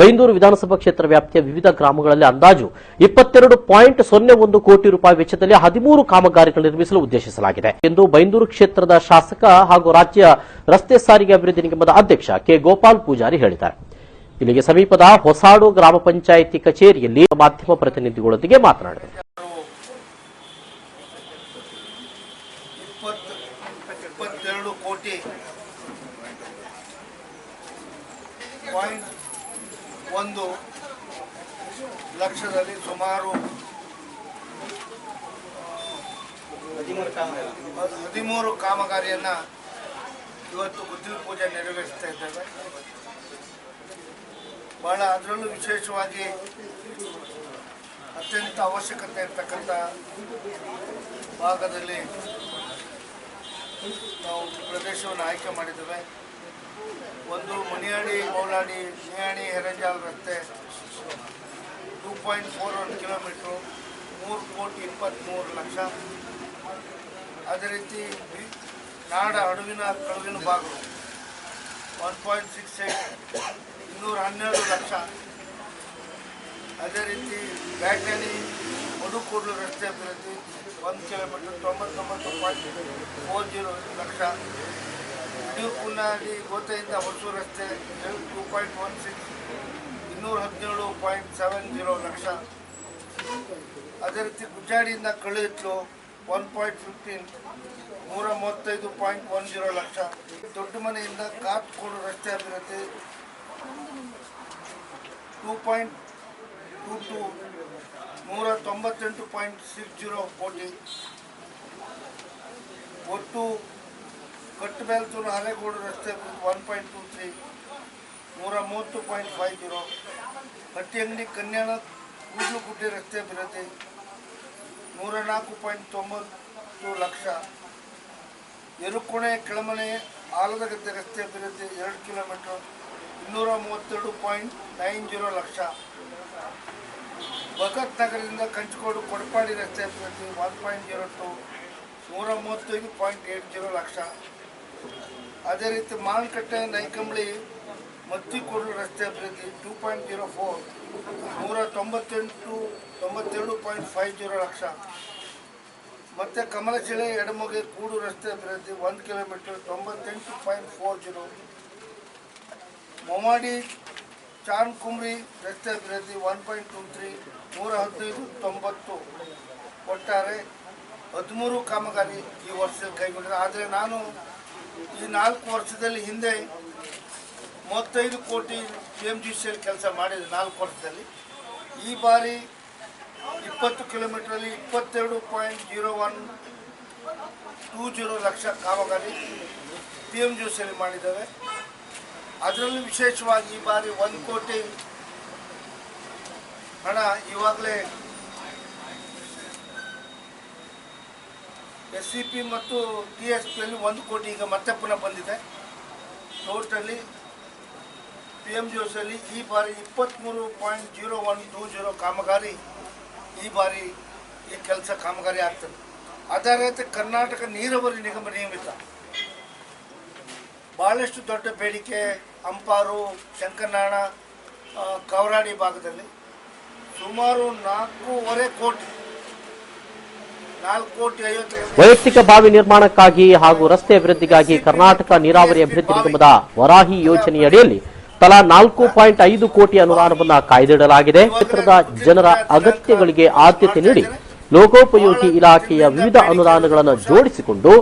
ಬೈಂದೂರು ವಿಧಾನಸಭಾ ಕ್ಷೇತ್ರ ವ್ಯಾಪ್ತಿಯ ವಿವಿಧ ಗ್ರಾಮಗಳಲ್ಲಿ ಅಂದಾಜು ಇಪ್ಪತ್ತೆರಡು ಪಾಯಿಂಟ್ ಸೊನ್ನೆ ಒಂದು ಕೋಟಿ ರೂಪಾಯಿ ವೆಚ್ಚದಲ್ಲಿ ಹದಿಮೂರು ಕಾಮಗಾರಿಗಳು ನಿರ್ಮಿಸಲು ಉದ್ದೇಶಿಸಲಾಗಿದೆ ಎಂದು ಬೈಂದೂರು ಕ್ಷೇತ್ರದ ಶಾಸಕ ಹಾಗೂ ರಾಜ್ಯ ರಸ್ತೆ ಸಾರಿಗೆ ಅಭಿವೃದ್ಧಿ ನಿಗಮದ ಅಧ್ಯಕ್ಷ ಕೆ ಗೋಪಾಲ್ ಪೂಜಾರಿ ಹೇಳಿದ್ದಾರೆ. ಇಲ್ಲಿಗೆ ಸಮೀಪದ ಹೊಸಾಡು ಗ್ರಾಮ ಪಂಚಾಯಿತಿ ಕಚೇರಿಯಲ್ಲಿ ಮಾಧ್ಯಮ ಪ್ರತಿನಿಧಿಗಳೊಂದಿಗೆ ಮಾತನಾಡಿದರು. ಕೋಟಿ ಒಂದು ಲಕ್ಷದಲ್ಲಿ ಸುಮಾರು ಹದ್- ಹದಿಮೂರು ಕಾಮಗಾರಿಯನ್ನ ಇವತ್ತು ಬುದ್ಧಿ ಪೂಜೆ ನೆರವೇರಿಸ್ತಾ ಇದ್ದೇವೆ. ಬಹಳ ಅದರಲ್ಲೂ ವಿಶೇಷವಾಗಿ ಅತ್ಯಂತ ಅವಶ್ಯಕತೆ ಇರ್ತಕ್ಕಂಥ ಭಾಗದಲ್ಲಿ ನಾವು ಪ್ರದೇಶವನ್ನು ಆಯ್ಕೆ ಮಾಡಿದ್ದೇವೆ. ಒಂದು ಮುನಿಯಾಡಿ, ಮೌಲಾಡಿ ನಿಯಾಣಿ ಹೆರಂಜಾಲ್ ರಸ್ತೆ two point four one kilometre ಮೂರು ಕೋಟಿ ಇಪ್ಪತ್ತ್ಮೂರು ಲಕ್ಷ. ಅದೇ ರೀತಿ ನಾಡ ಅಡುವಿನ ಕಳುವಿನ ಭಾಗ ಒನ್ ಪಾಯಿಂಟ್ ಸಿಕ್ಸ್ ಏಟ್ ಇನ್ನೂರ ಹನ್ನೆರಡು ಲಕ್ಷ. ಅದೇ ರೀತಿ ಬ್ಯಾಟನಿ ಮಡುಕೂರು ರಸ್ತೆ ಅಭಿವೃದ್ಧಿ, ಒಂದು ಕಿಲೋಮೀಟರ್ ತೊಂಬತ್ತೊಂಬತ್ತು ಪಾಯಿಂಟ್ ಫೋರ್ ಜೀರೋ ಲಕ್ಷ. ಇಡೀಕುನ್ನಾಡಿ ಗೋತೆಯಿಂದ ಹೊಸೂರು ರಸ್ತೆ ಟೂ ಪಾಯಿಂಟ್ ಒನ್ ಸಿಕ್ಸ್, ಇನ್ನೂರ ಹದಿನೇಳು ಪಾಯಿಂಟ್ ಸೆವೆನ್ ಜೀರೋ ಲಕ್ಷ. ಅದೇ ರೀತಿ ಗುಜಾಡಿಯಿಂದ ಕಳುಹಿತ್ಲು ಒನ್ ಪಾಯಿಂಟ್ ಫಿಫ್ಟೀನ್, ನೂರ ಮೂವತ್ತೈದು ಪಾಯಿಂಟ್ ಒನ್ ಜೀರೋ ಲಕ್ಷ. ದೊಡ್ಡ ಮನೆಯಿಂದ ಕಾತ್ಕೋಡು ರಸ್ತೆ ಅಭಿವೃದ್ಧಿ ಟೂ ಪಾಯಿಂಟ್ ಟೂ ಟು, ನೂರ ತೊಂಬತ್ತೆಂಟು ಪಾಯಿಂಟ್ ಸಿಕ್ಸ್ ಜೀರೋ ಕೋಟಿ. ಒಟ್ಟು ಕಟ್ಟಬೇಲ್ತೂರು ಹಳೆಗೋಡು ರಸ್ತೆ ಒನ್ ಪಾಯಿಂಟ್ ಟೂ ತ್ರೀ ನೂರ ಮೂವತ್ತು point five zero Kattiyangadi Kanyana Kudlugudde ರಸ್ತೆ ಅಭಿವೃದ್ಧಿ, ನೂರ ನಾಲ್ಕು ಪಾಯಿಂಟ್ ತೊಂಬತ್ತು ಲಕ್ಷ. ಎರುಕೋಣೆ ಕೆಳಮನೆ ಆಲದಗದ್ದೆ ರಸ್ತೆ ಅಭಿವೃದ್ಧಿ ಎರಡು ಕಿಲೋಮೀಟರ್, ಇನ್ನೂರ ಮೂವತ್ತೆರಡು point nine zero lakh. Bhagat ನಗರದಿಂದ ಕಂಚಕೋಡು ಕೊಡಪಾಡಿ ರಸ್ತೆ ಅಭಿವೃದ್ಧಿ ಒನ್ ಪಾಯಿಂಟ್ ಜೀರೋ ಟು ನೂರ ಮೂವತ್ತೈದು ಪಾಯಿಂಟ್ ಏಟ್ ಜೀರೋ ಲಕ್ಷ. ಅದೇ ರೀತಿ ಮಾಲ್ಕಟ್ಟೆ ನೈಕಂಬಳಿ ಮತ್ತಿಕೋಡು ರಸ್ತೆ ಅಭಿವೃದ್ಧಿ ಟೂ ಪಾಯಿಂಟ್ ಜೀರೋ ಫೋರ್ ನೂರ ತೊಂಬತ್ತೆಂಟು ತೊಂಬತ್ತೆರಡು ಪಾಯಿಂಟ್ ಫೈವ್ ಜೀರೋ ಲಕ್ಷ. ಮತ್ತು ಕಮಲಶಿಲೆ ಎಡಮೊಗೆ ಕೂಡು ರಸ್ತೆ ಅಭಿವೃದ್ಧಿ ಒಂದು ಕಿಲೋಮೀಟರ್ ತೊಂಬತ್ತೆಂಟು ಪಾಯಿಂಟ್ ಫೋರ್ ಜೀರೋ ಮೊಮಾಡಿ ಚಾನ್ ಕುಮ್ರಿ ರಸ್ತೆ ಅಭಿವೃದ್ಧಿ ಒನ್ ಪಾಯಿಂಟ್ ಟೂ ತ್ರೀ ನೂರ ಹದಿನೈದು ತೊಂಬತ್ತು. ಒಟ್ಟಾರೆ ಹದಿಮೂರು ಕಾಮಗಾರಿ ಈ ವರ್ಷ ಕೈಗೊಂಡಿದೆ. ಆದರೆ ನಾನು ಈ ನಾಲ್ಕು ವರ್ಷದಲ್ಲಿ ಹಿಂದೆ ಮೂವತ್ತೈದು ಕೋಟಿ ಪಿ ಎಂ ಜಿ ಸಿಯಲ್ಲಿ ಕೆಲಸ ಮಾಡಿದೆ ನಾಲ್ಕು ವರ್ಷದಲ್ಲಿ. ಈ ಬಾರಿ ಇಪ್ಪತ್ತು ಕಿಲೋಮೀಟ್ರಲ್ಲಿ ಇಪ್ಪತ್ತೆರಡು point zero one two zero lakh ಕಾಮಗಾರಿ ಪಿ ಎಂ ಜಿ ಸಿಯಲ್ಲಿ ಮಾಡಿದ್ದೇವೆ. ಅದರಲ್ಲೂ ವಿಶೇಷವಾಗಿ ಈ ಬಾರಿ ಒಂದು ಕೋಟಿ ಹಣ ಇವಾಗಲೇ ಎಸ್ ಸಿ ಪಿ ಮತ್ತು ಟಿ ಎಸ್ ಪಿಯಲ್ಲಿ ಒಂದು ಕೋಟಿ ಈಗ ಮತ್ತೆ ಪುನಃ ಬಂದಿದೆ. ಟೋಟಲಿ ಪಿ ಎಂ ಜೋಸಲ್ಲಿ ಈ ಬಾರಿ ಇಪ್ಪತ್ತ್ಮೂರು point zero one two zero ಕಾಮಗಾರಿ ಈ ಬಾರಿ ಈ ಕೆಲಸ ಕಾಮಗಾರಿ ಆಗ್ತದೆ. ಅದೇ ರೀತಿ ಕರ್ನಾಟಕ ನೀರಾವರಿ ನಿಗಮ ನಿಯಮಿತ. ಭಾಳಷ್ಟು ದೊಡ್ಡ ಬೇಡಿಕೆ ಅಂಪಾರು ಶಂಕರನಾಳ ಕವರಾಡಿ ಭಾಗದಲ್ಲಿ ಸುಮಾರು ನಾಲ್ಕೂವರೆ ಕೋಟಿ ವೈಯಕ್ತಿಕ ಬಾವಿ ನಿರ್ಮಾಣಕ್ಕಾಗಿ ಹಾಗೂ ರಸ್ತೆ ಅಭಿವೃದ್ಧಿಗಾಗಿ ಕರ್ನಾಟಕ ನೀರಾವರಿ ಅಭಿವೃದ್ಧಿ ನಿಗಮದ ವರಾಹಿ ಯೋಜನೆಯಡಿಯಲ್ಲಿ ತಲಾ ನಾಲ್ಕು ಪಾಯಿಂಟ್ ಐದು ಕೋಟಿ ಅನುದಾನವನ್ನು ಕಾಯ್ದಿಡಲಾಗಿದೆ. ಕ್ಷೇತ್ರದ ಜನರ ಅಗತ್ಯಗಳಿಗೆ ಆದ್ಯತೆ ನೀಡಿ ಲೋಕೋಪಯೋಗಿ ಇಲಾಖೆಯ ವಿವಿಧ ಅನುದಾನಗಳನ್ನು ಜೋಡಿಸಿಕೊಂಡು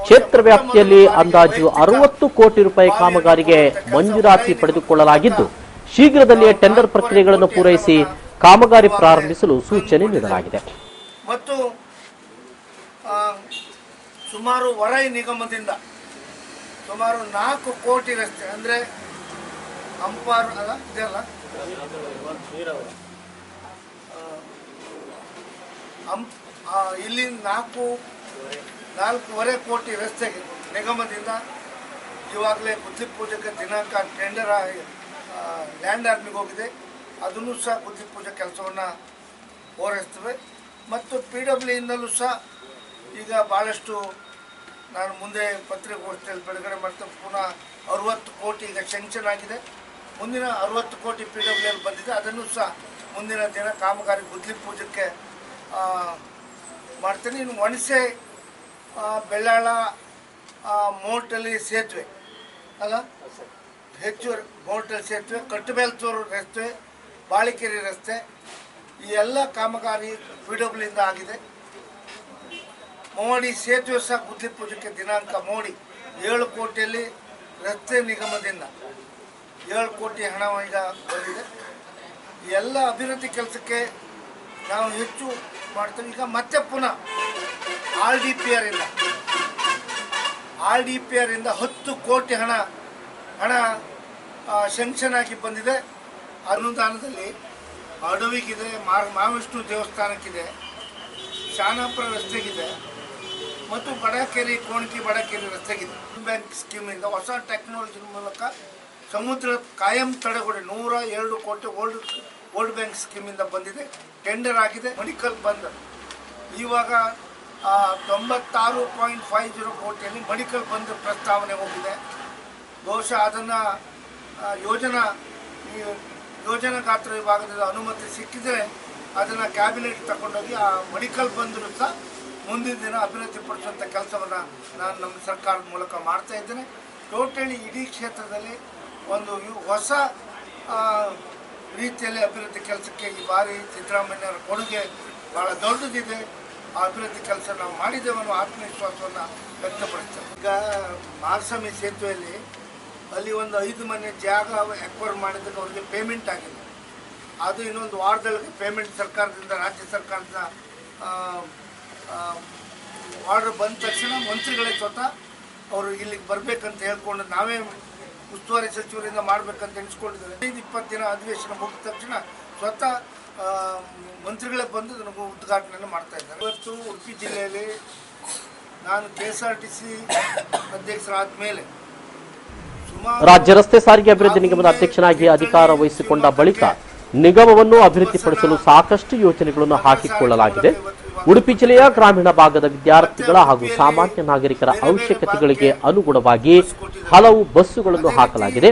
ಕ್ಷೇತ್ರ ವ್ಯಾಪ್ತಿಯಲ್ಲಿ ಅಂದಾಜು ಅರವತ್ತು ಕೋಟಿ ರೂಪಾಯಿ ಕಾಮಗಾರಿಗೆ ಮಂಜೂರಾತಿ ಪಡೆದುಕೊಳ್ಳಲಾಗಿದ್ದು ಶೀಘ್ರದಲ್ಲಿಯೇ ಟೆಂಡರ್ ಪ್ರಕ್ರಿಯೆಗಳನ್ನು ಪೂರೈಸಿ ಕಾಮಗಾರಿ ಪ್ರಾರಂಭಿಸಲು ಸೂಚನೆ ನೀಡಲಾಗಿದೆ ಮತ್ತು ಆ, ಸುಮಾರು ವರೈ ನಿಗಮದಿಂದ ಸುಮಾರು ನಾಲ್ಕು ಕೋಟಿ ರಸ್ತೆ, ಅಂದರೆ ಅಂಪಾರು, ಅಲ್ಲ ಇದೆಲ್ಲ ಇಲ್ಲಿ ನಾಲ್ಕು ನಾಲ್ಕೂವರೆ ಕೋಟಿ ರಸ್ತೆ ನಿಗಮದಿಂದ ಇವಾಗಲೇ ಬುದ್ಧಿ ಪೂಜೆಗೆ ದಿನಾಂಕ ಟೆಂಡರ್ ಲ್ಯಾಂಡ್ ಆರ್ಮಿಗೆ ಹೋಗಿದೆ. ಅದನ್ನು ಸಹ ಬುದ್ಧಿ ಪೂಜೆ ಕೆಲಸವನ್ನು ಓರೈಸ್ತವೆ. ಮತ್ತು ಪಿ ಡಬ್ಲ್ಯೂ ಇಂದಲೂ ಸಹ ಈಗ ಭಾಳಷ್ಟು ನಾನು ಮುಂದೆ ಪತ್ರಿಕಾಗೋಷ್ಠಿಯಲ್ಲಿ ಬಿಡುಗಡೆ ಮಾಡ್ತಾ ಪುನಃ ಅರುವತ್ತು ಕೋಟಿ ಈಗ ಶಂಕ್ಷನ್ ಆಗಿದೆ. ಮುಂದಿನ ಅರವತ್ತು ಕೋಟಿ ಪಿ ಡಬ್ಲ್ಯೂ ಬಂದಿದೆ. ಅದನ್ನು ಸಹ ಮುಂದಿನ ದಿನ ಕಾಮಗಾರಿ ಗುದ್ಲಿ ಪೂಜಕ್ಕೆ ಮಾಡ್ತೇನೆ. ಇನ್ನು ಒಣಸೆ ಬೆಳ್ಳಾಳ ಮೋಟಲ್ಲಿ ಮೋಟಲಿ ಸೇತುವೆ. ಅಲ್ಲ? ಹೆಚ್ಚುವರಿ ಮೋಟಲ್ ಸೇತುವೆ, ಕಟ್ಟಬೇಲ್ತೂರು ರಸ್ತೆ, ಬಾಳಿಕೆರೆ ರಸ್ತೆ, ಈ ಎಲ್ಲ ಕಾಮಗಾರಿ ಪಿ ಡಬ್ಲ್ಯೂಯಿಂದ ಆಗಿದೆ. ಮೋಡಿ ಸೇತುವೆ ಸಹ ಗುದ್ಲಿ ಪೂಜೆಗೆ ದಿನಾಂಕ ಮೋಡಿ ಏಳು ಕೋಟಿಯಲ್ಲಿ ರಸ್ತೆ ನಿಗಮದಿಂದ ಏಳು ಕೋಟಿ ಹಣ ಈಗ ಬಂದಿದೆ. ಎಲ್ಲ ಅಭಿವೃದ್ಧಿ ಕೆಲಸಕ್ಕೆ ನಾವು ಹೆಚ್ಚು ಮಾಡ್ತೇವೆ. ಈಗ ಮತ್ತೆ ಪುನಃ ಆರ್ ಡಿ ಪಿ ಆರಿಂದ ಆರ್ ಡಿ ಪಿ ಆರಿಂದ ಹತ್ತು ಕೋಟಿ ಹಣ ಹಣ ಶಂಕ್ಷನ್ ಆಗಿ ಬಂದಿದೆ. ಅನುದಾನದಲ್ಲಿ ಅಡವಿಗಿದೆ ಮಾರ್ ಮಹಾವಿಷ್ಣು ದೇವಸ್ಥಾನಕ್ಕಿದೆ, ಶಾನಾಪುರ ರಸ್ತೆಗಿದೆ. ಮತ್ತು ಬಡಕೇರಿ ಕೋಣಕಿ ಬಡಕೇರಿ ರಸ್ತೆಗಿದೆ. ಬ್ಯಾಂಕ್ ಸ್ಕೀಮಿಂದ ಹೊಸ ಟೆಕ್ನಾಲಜಿ ಮೂಲಕ ಸಮುದ್ರ ಕಾಯಂ ತಡೆಗೋಡೆ ನೂರ ಎರಡು ಕೋಟಿ ಓಲ್ಡ್ ಓಲ್ಡ್ ಬ್ಯಾಂಕ್ ಸ್ಕೀಮಿಂದ ಬಂದಿದೆ. ಟೆಂಡರ್ ಆಗಿದೆ. ಮೆಡಿಕಲ್ ಬಂದ. ಇವಾಗ ತೊಂಬತ್ತಾರು ಪಾಯಿಂಟ್ ಫೈವ್ ಜೀರೋ ಕೋಟಿಯಲ್ಲಿ ಮೆಡಿಕಲ್ ಬಂದ್ ಪ್ರಸ್ತಾವನೆ ಹೋಗಿದೆ. ಬಹುಶಃ ಅದನ್ನು ಯೋಜನಾ ಯೋಜನಾ ಗಾತ್ರ ವಿಭಾಗದಿಂದ ಅನುಮತಿ ಸಿಕ್ಕಿದರೆ ಅದನ್ನು ಕ್ಯಾಬಿನೆಟ್ ತಗೊಂಡೋಗಿ ಆ ಮೆಡಿಕಲ್ ಬಂದರೂ ಸಹ ಮುಂದಿನ ದಿನ ಅಭಿವೃದ್ಧಿ ಪಡಿಸುವಂಥ ಕೆಲಸವನ್ನು ನಾನು ನಮ್ಮ ಸರ್ಕಾರದ ಮೂಲಕ ಮಾಡ್ತಾ ಇದ್ದೇನೆ. ಟೋಟಲಿ ಇಡೀ ಕ್ಷೇತ್ರದಲ್ಲಿ ಒಂದು ಹೊಸ ರೀತಿಯಲ್ಲಿ ಅಭಿವೃದ್ಧಿ ಕೆಲಸಕ್ಕೆ ಈ ಬಾರಿ ಸಿದ್ದರಾಮಯ್ಯವರ ಕೊಡುಗೆ ಭಾಳ ದೊಡ್ಡದಿದೆ. ಆ ಅಭಿವೃದ್ಧಿ ಕೆಲಸ ನಾವು ಮಾಡಿದ್ದೇವೆ ಅನ್ನೋ ಆತ್ಮವಿಶ್ವಾಸವನ್ನು ವ್ಯಕ್ತಪಡಿಸ್ತೇವೆ ಈಗ ಮಾರ್ಸಮಿ ಸೇತುವೆಯಲ್ಲಿ ಅಲ್ಲಿ ಒಂದು ಐದು ಮನೆ ಜಾಗ ಎಕ್ವೈರ್ ಮಾಡಿದ್ದಕ್ಕೆ ಅವ್ರಿಗೆ ಪೇಮೆಂಟ್ ಆಗಿದೆ. ಅದು ಇನ್ನೊಂದು ವಾರದೊಳಗೆ ಪೇಮೆಂಟ್ ಸರ್ಕಾರದಿಂದ, ರಾಜ್ಯ ಸರ್ಕಾರದ ಆರ್ಡರ್ ಬಂದ ತಕ್ಷಣ ಮಂತ್ರಿಗಳೇ ಸ್ವತಃ ಅವರು ಇಲ್ಲಿಗೆ ಬರಬೇಕಂತ ಹೇಳ್ಕೊಂಡು ನಾವೇ ಉಸ್ತುವಾರಿ ಸಚಿವರಿಂದ ಮಾಡಬೇಕಂತ ಎಣಿಸ್ಕೊಂಡಿದ್ದಾರೆ. ಹದಿನೈದು ಇಪ್ಪತ್ತು ದಿನ ಅಧಿವೇಶನ ಮುಗಿದ ತಕ್ಷಣ ಸ್ವತಃ ಮಂತ್ರಿಗಳೇ ಬಂದು ನನಗೆ ಉದ್ಘಾಟನೆಯನ್ನು ಮಾಡ್ತಾ ಇದ್ದಾರೆ. ಇವತ್ತು ಉಡುಪಿ ಜಿಲ್ಲೆಯಲ್ಲಿ ನಾನು K S R T C ಅಧ್ಯಕ್ಷರಾದ ಮೇಲೆ ರಾಜ್ಯ ರಸ್ತೆ ಸಾರಿಗೆ ಅಭಿವೃದ್ಧಿ ನಿಗಮದ ಅಧ್ಯಕ್ಷನಾಗಿ ಅಧಿಕಾರ ವಹಿಸಿಕೊಂಡ ಬಳಿಕ ನಿಗಮವನ್ನು ಅಭಿವೃದ್ಧಿಪಡಿಸಲು ಸಾಕಷ್ಟು ಯೋಜನೆಗಳನ್ನು ಹಾಕಿಕೊಳ್ಳಲಾಗಿದೆ. ಉಡುಪಿ ಜಿಲ್ಲೆಯ ಗ್ರಾಮೀಣ ಭಾಗದ ವಿದ್ಯಾರ್ಥಿಗಳ ಹಾಗೂ ಸಾಮಾನ್ಯ ನಾಗರಿಕರ ಅವಶ್ಯಕತೆಗಳಿಗೆ ಅನುಗುಣವಾಗಿ ಹಲವು ಬಸ್ಸುಗಳನ್ನು ಹಾಕಲಾಗಿದೆ.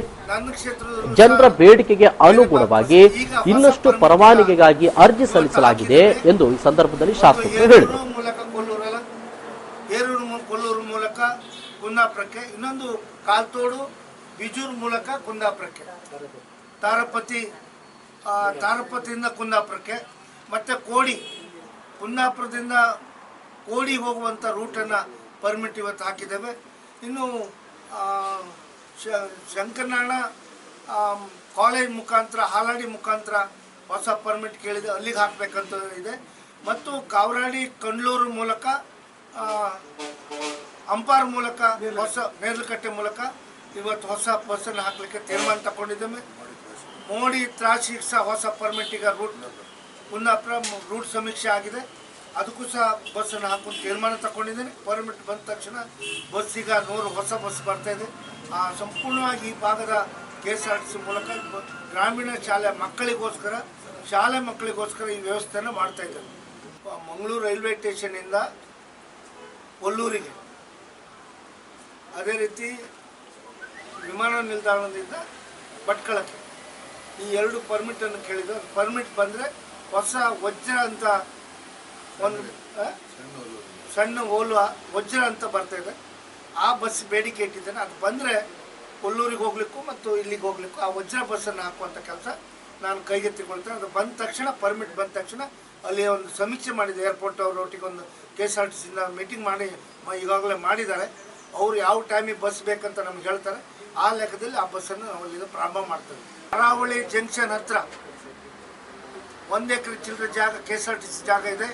ಜನರ ಬೇಡಿಕೆಗೆ ಅನುಗುಣವಾಗಿ ಇನ್ನಷ್ಟು ಪರವಾನಗಿಗಾಗಿ ಅರ್ಜಿ ಸಲ್ಲಿಸಲಾಗಿದೆ ಎಂದು ಈ ಸಂದರ್ಭದಲ್ಲಿ ಶಾಸಕರು ಹೇಳಿದರು. ಇನ್ನೊಂದು ಕಾಲ್ತೋಡು, ಬಿಜೂರು ಮೂಲಕ ಕುಂದಾಪುರಕ್ಕೆ. ತಾರಪತಿ ತಾರಪತಿಯಿಂದ ಕುಂದಾಪುರಕ್ಕೆ, ಮತ್ತು ಕೋಡಿ, ಕುಂದಾಪುರದಿಂದ ಕೋಡಿ ಹೋಗುವಂಥ ರೂಟನ್ನು ಪರ್ಮಿಟ್ ಇವತ್ತು ಹಾಕಿದ್ದೇವೆ. ಇನ್ನು ಶಂಕರನಾಳ ಕಾಲೇಜ್ ಮುಖಾಂತರ, ಹಾಲಾಡಿ ಮುಖಾಂತರ ಹೊಸ ಪರ್ಮಿಟ್ ಕೇಳಿದೆ, ಅಲ್ಲಿಗೆ ಹಾಕಬೇಕಂತ ಇದೆ. ಮತ್ತು ಕಾವ್ರಾಡಿ ಕಂಡ್ಲೂರು ಮೂಲಕ ಅಂಪಾರ್ ಮೂಲಕ, ಹೊಸ ಮೇಲುಕಟ್ಟೆ ಮೂಲಕ ಇವತ್ತು ಹೊಸ ಬಸ್ಸನ್ನು ಹಾಕಲಿಕ್ಕೆ ತೀರ್ಮಾನ ತಗೊಂಡಿದ್ದೇವೆ. ಮೋಡಿ ತ್ರಾಸಿಗೆ ಸಹ ಹೊಸ ಪರ್ಮಿಟ್ ಈಗ ರೂಟ್ ಕುಂದಾಪುರ ರೂಟ್ ಸಮೀಕ್ಷೆ ಆಗಿದೆ. ಅದಕ್ಕೂ ಸಹ ಬಸ್ಸನ್ನು ಹಾಕೊಂಡು ತೀರ್ಮಾನ ತಗೊಂಡಿದ್ದೇನೆ ಪರ್ಮಿಟ್ ಬಂದ ತಕ್ಷಣ ಬಸ್ ಈಗ ನೂರು ಹೊಸ ಬಸ್ ಬರ್ತಾ ಇದೆ. ಸಂಪೂರ್ಣವಾಗಿ ಈ ಭಾಗದ K S R T C ಮೂಲಕ ಗ್ರಾಮೀಣ ಶಾಲೆ ಮಕ್ಕಳಿಗೋಸ್ಕರ ಶಾಲೆ ಮಕ್ಕಳಿಗೋಸ್ಕರ ಈ ವ್ಯವಸ್ಥೆಯನ್ನು ಮಾಡ್ತಾ ಇದ್ದಾರೆ. ಮಂಗಳೂರು ರೈಲ್ವೆ ಸ್ಟೇಷನಿಂದ ಕೊಲ್ಲೂರಿಗೆ ಅದೇ ರೀತಿ ವಿಮಾನ ನಿಲ್ದಾಣದಿಂದ ಭಟ್ಕಳಕ್ಕೆ. ಈ ಎರಡು ಪರ್ಮಿಟನ್ನು ಕೇಳಿದ್ರು ಪರ್ಮಿಟ್ ಬಂದರೆ ಹೊಸ ವಜ್ರ ಅಂತ ಒಂದು ಸಣ್ಣ ಓಲು ವಜ್ರ ಅಂತ ಬರ್ತಾ ಇದೆ. ಆ ಬಸ್ ಬೇಡಿಕೆ ಇಟ್ಟಿದ್ದೇನೆ. ಅದು ಬಂದರೆ ಕೊಲ್ಲೂರಿಗೆ ಹೋಗ್ಲಿಕ್ಕೂ ಮತ್ತು ಇಲ್ಲಿಗೆ ಹೋಗ್ಲಿಕ್ಕೂ ಆ ವಜ್ರ ಬಸ್ಸನ್ನು ಹಾಕುವಂಥ ಕೆಲಸ ನಾನು ಕೈಗೆತ್ತಿಕೊಳ್ತೇನೆ ಅದು ಬಂದ ತಕ್ಷಣ ಪರ್ಮಿಟ್ ಬಂದ ತಕ್ಷಣ ಅಲ್ಲಿ ಒಂದು ಸಮೀಕ್ಷೆ ಮಾಡಿದೆ. ಏರ್ಪೋರ್ಟ್ ಅವ್ರ ಒಟ್ಟಿಗೆ ಒಂದು ಕೆ ಎಸ್ ಆರ್ ಟಿ ಸಿಯಿಂದ ಮೀಟಿಂಗ್ ಮಾಡಿ ಈಗಾಗಲೇ ಮಾಡಿದ್ದಾರೆ. ಅವರು ಯಾವ ಟೈಮಿಗೆ ಬಸ್ ಬೇಕಂತ ನಮ್ಗೆ ಹೇಳ್ತಾರೆ. ಆ ಲೆಕ್ಕದಲ್ಲಿ ಆ ಬಸ್ಸನ್ನು ನಾವು ಅಲ್ಲಿಂದ ಪ್ರಾರಂಭ ಮಾಡ್ತೇವೆ ಕರಾವಳಿ ಜಂಕ್ಷನ್ ಹತ್ರ ಒಂದು ಎಕರೆ ಚಿಲ್ಲರೆ ಜಾಗ K S R T C ಜಾಗ ಇದೆ.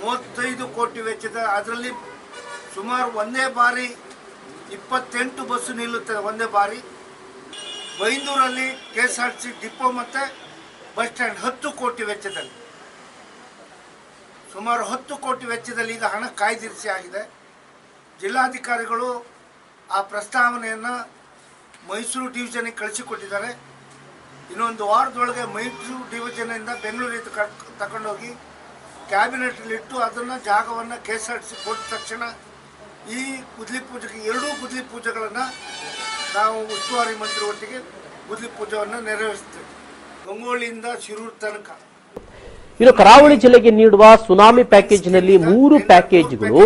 ಮೂವತ್ತೈದು ಕೋಟಿ ವೆಚ್ಚದ, ಅದರಲ್ಲಿ ಸುಮಾರು ಒಂದೇ ಬಾರಿ ಇಪ್ಪತ್ತೆಂಟು ಬಸ್ಸು ನಿಲ್ಲುತ್ತದೆ ಒಂದೇ ಬಾರಿ. ಬೈಂದೂರಲ್ಲಿ K S R T C depot ಮತ್ತು ಬಸ್ ಸ್ಟ್ಯಾಂಡ್ ಹತ್ತು ಕೋಟಿ ವೆಚ್ಚದಲ್ಲಿ. ಸುಮಾರು ಹತ್ತು ಕೋಟಿ ವೆಚ್ಚದಲ್ಲಿ ಈಗ ಹಣ ಕಾಯ್ದಿರಿಸಿ ಆಗಿದೆ. ಜಿಲ್ಲಾಧಿಕಾರಿಗಳು ಆ ಪ್ರಸ್ತಾವನೆಯನ್ನು ಮೈಸೂರು ಡಿವಿಷನ್ಗೆ ಕಳಿಸಿಕೊಟ್ಟಿದ್ದಾರೆ. ಇನ್ನೊಂದು ವಾರದೊಳಗೆ ಮೈಸೂರು ಡಿವಿಷನಿಂದ ಬೆಂಗಳೂರಿಗೆ ತಗೊಂಡೋಗಿ ಕ್ಯಾಬಿನೆಟಲ್ಲಿಟ್ಟು ಅದನ್ನು ಜಾಗವನ್ನು K S R T C ಕೊಟ್ಟ ತಕ್ಷಣ ಈ ಗುದ್ಲಿ ಪೂಜೆಗೆ, ಎರಡೂ ಗುದ್ಲಿ ಪೂಜೆಗಳನ್ನು ನಾವು ಉಸ್ತುವಾರಿ ಮಂತ್ರಿ ಒಟ್ಟಿಗೆ ಗುದ್ಲಿ ಪೂಜೆಯನ್ನು ನೆರವೇರಿಸ್ತೇವೆ. ಗಂಗೋಳಿಯಿಂದ ಶಿರೂರು ತನಕ. ಇನ್ನು ಕರಾವಳಿ ಜಿಲ್ಲೆಗೆ ನೀಡುವ ಸುನಾಮಿ ಪ್ಯಾಕೇಜ್ನಲ್ಲಿ ಮೂರು ಪ್ಯಾಕೇಜ್ಗಳು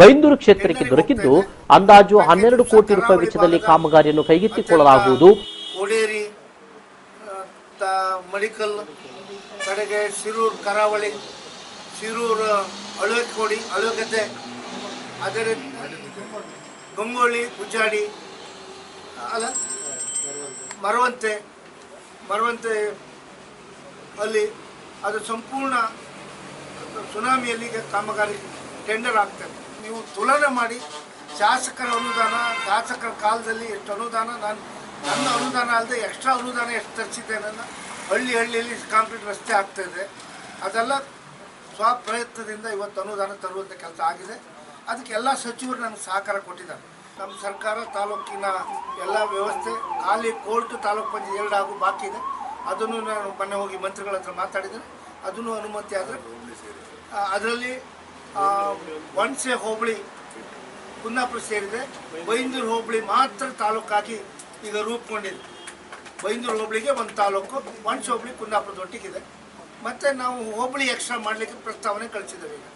ಬೈಂದೂರು ಕ್ಷೇತ್ರಕ್ಕೆ ದೊರಕಿದ್ದು, ಅಂದಾಜು ಹನ್ನೆರಡು ಕೋಟಿ ರೂಪಾಯಿ ವೆಚ್ಚದಲ್ಲಿ ಕಾಮಗಾರಿಯನ್ನು ಕೈಗೆತ್ತಿಕೊಳ್ಳಲಾಗುವುದು. ಮಡಿಕಲ್, ಕಡೆಗೆ ಶಿರೂರು, ಕರಾವಳಿ, ಶಿರೂರು ಅಳುವೆಕೋಡಿ ಅಳುಗದ್ದೆ ಅದೇ ರೀತಿ ಗಂಗೋಳಿ ಉಜ್ಜಾಡಿ ಅಲ್ಲ, ಮರವಂತೆ ಮರವಂತೆ ಅಲ್ಲಿ ಅದು ಸಂಪೂರ್ಣ ಸುನಾಮಿಯಲ್ಲಿ ಕಾಮಗಾರಿ ಟೆಂಡರ್ ಆಗ್ತದೆ ನೀವು ತುಲನೆ ಮಾಡಿ ಶಾಸಕರ ಅನುದಾನ, ಶಾಸಕರ ಕಾಲದಲ್ಲಿ ಎಷ್ಟು ಅನುದಾನ, ನಾನು ನನ್ನ ಅನುದಾನ ಅಲ್ಲದೆ ಎಕ್ಸ್ಟ್ರಾ ಅನುದಾನ ಎಷ್ಟು ತರಿಸಿದ್ದೇನೆ ನನ್ನ ಹಳ್ಳಿ ಹಳ್ಳಿಯಲ್ಲಿ ಕಾಂಕ್ರೀಟ್ ರಸ್ತೆ ಆಗ್ತಾ ಇದೆ. ಅದೆಲ್ಲ ಸ್ವಪ್ರಯತ್ನದಿಂದ ಇವತ್ತು ಅನುದಾನ ತರುವಂಥ ಕೆಲಸ ಆಗಿದೆ. ಅದಕ್ಕೆ ಎಲ್ಲ ಸಚಿವರು ನನಗೆ ಸಹಕಾರ ಕೊಟ್ಟಿದ್ದಾರೆ. ನಮ್ಮ ಸರ್ಕಾರ ತಾಲೂಕಿನ ಎಲ್ಲ ವ್ಯವಸ್ಥೆ, ಖಾಲಿ ಕೋರ್ಟ್ ತಾಲೂಕು ಪಂಚಾಯತ್ ಎರಡು ಆಗು ಬಾಕಿ ಇದೆ. ಅದನ್ನು ನಾನು ಮೊನ್ನೆ ಹೋಗಿ ಮಂತ್ರಿಗಳ ಹತ್ರ ಮಾತಾಡಿದ್ದೇನೆ. ಅದನ್ನು ಅನುಮತಿ ಆದರೆ ಅದರಲ್ಲಿ ಒಣಸೆ ಹೋಬಳಿ ಕುಂದಾಪುರ ಸೇರಿದೆ. ಬೈಂದೂರು ಹೋಬಳಿ ಮಾತ್ರ ತಾಲೂಕಾಗಿ ಈಗ ರೂಪುಗೊಂಡಿದೆ. ಬೈಂದೂರು ಹೋಬಳಿಗೆ ಒಂದು ತಾಲೂಕು ವಣಸೆ ಹೋಬಳಿ ಕುಂದಾಪುರದೊಟ್ಟಿಗಿದೆ ಮತ್ತು ನಾವು ಹೋಬಳಿ ಎಕ್ಸ್ಟ್ರಾ ಮಾಡಲಿಕ್ಕೆ ಪ್ರಸ್ತಾವನೆ ಕಳಿಸಿದ್ದೇವೆ ಈಗ.